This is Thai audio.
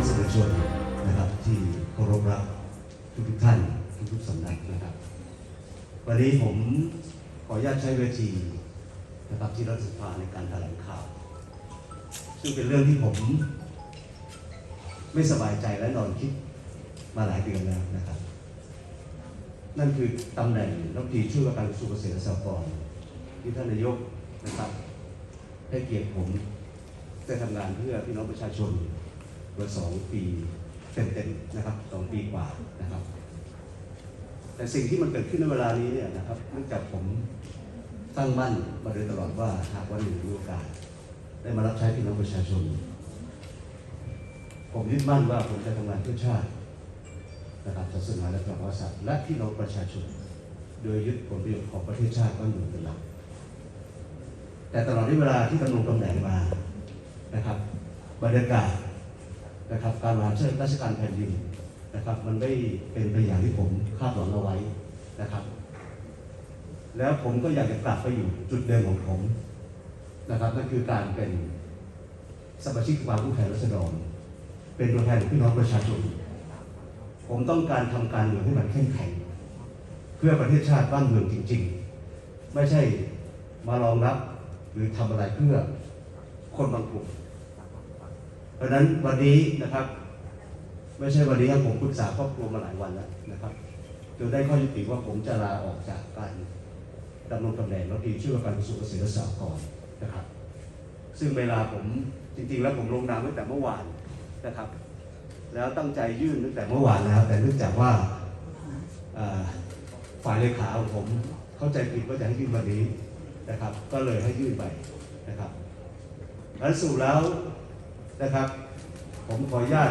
องสื่อชนนะครับที่เคารพรักทุกท่านทุกทุกสำนักนะครับ วันนี้ผมขออนุญาตใช้เวทีนะครับที่รัฐสภาในการแถลงข่าว ซึ่งเป็นเรื่องที่ผม ไม่สบายใจและนอนคิดมาหลายเดือนแล้วนะครับ นั่นคือตำแหน่งรัฐมนตรีช่วยว่าการกระทรวงเกษตรและสหกรณ์ที่ท่านนายกนะครับได้เกียรติผมได้ทำงานเพื่อพี่น้องประชาชน มาสองปีเต็มๆนะครับสองปีกว่านะครับ แต่สิ่งที่มันเกิดขึ้นในเวลานี้เนี่ยนะครับเนื่องจากผมตั้งมั่นมาโดยตลอดว่าหากวันหนึ่งมีโอกาสได้มารับใช้พี่น้องประชาชน ผมยึดมั่นว่าผมจะทำงานเพื่อชาตินะครับศาสนาและพระมหากษัตริย์และพี่น้องประชาชน โดยยึดผลประโยชน์ของประเทศชาติบ้านเมืองเป็นหลักแต่ตลอดที่เวลาที่ดำรงตำแหน่งมานะครับบรรยากาศ นะครับการบริหารราชการแผ่นดินนะครับ มันไม่เป็นไปอย่างที่ผมคาดหวังเอาไว้นะครับ แล้วผมก็อยากจะกลับไปอยู่จุดเดิมของผมนะครับนั่นคือการเป็นสมาชิกสภาผู้แทนราษฎร เป็นตัวแทนของพี่น้องประชาชน ผมต้องการทำการเมืองให้มันเข้มแข็ง เพื่อประเทศชาติบ้านเมืองจริง ๆ ไม่ใช่มารองรับหรือทำอะไรเพื่อคนบางกลุ่ม เพราะฉะนั้นวันนี้นะครับ ไม่ใช่วันนี้ครับผมปรึกษาครอบครัวมาหลายวันแล้วนะครับจนได้ข้อยุติว่าผมจะลาออกจากการดำรงตำแหน่งรัฐมนตรีช่วยว่าการกระทรวงเกษตรและสหกรณ์นะครับ ซึ่งเวลาผมจริงๆ แล้วผมลงนามตั้งแต่เมื่อวานนะครับ แล้วตั้งใจยื่นตั้งแต่เมื่อวานแล้ว แต่เนื่องจากว่าฝ่ายเลขาของผมเข้าใจผิดว่าจะให้ยื่นวันนี้นะครับ ก็เลยให้ยื่นไปนะครับแล้วสรุปแล้ว นะครับ ผมขออนุญาต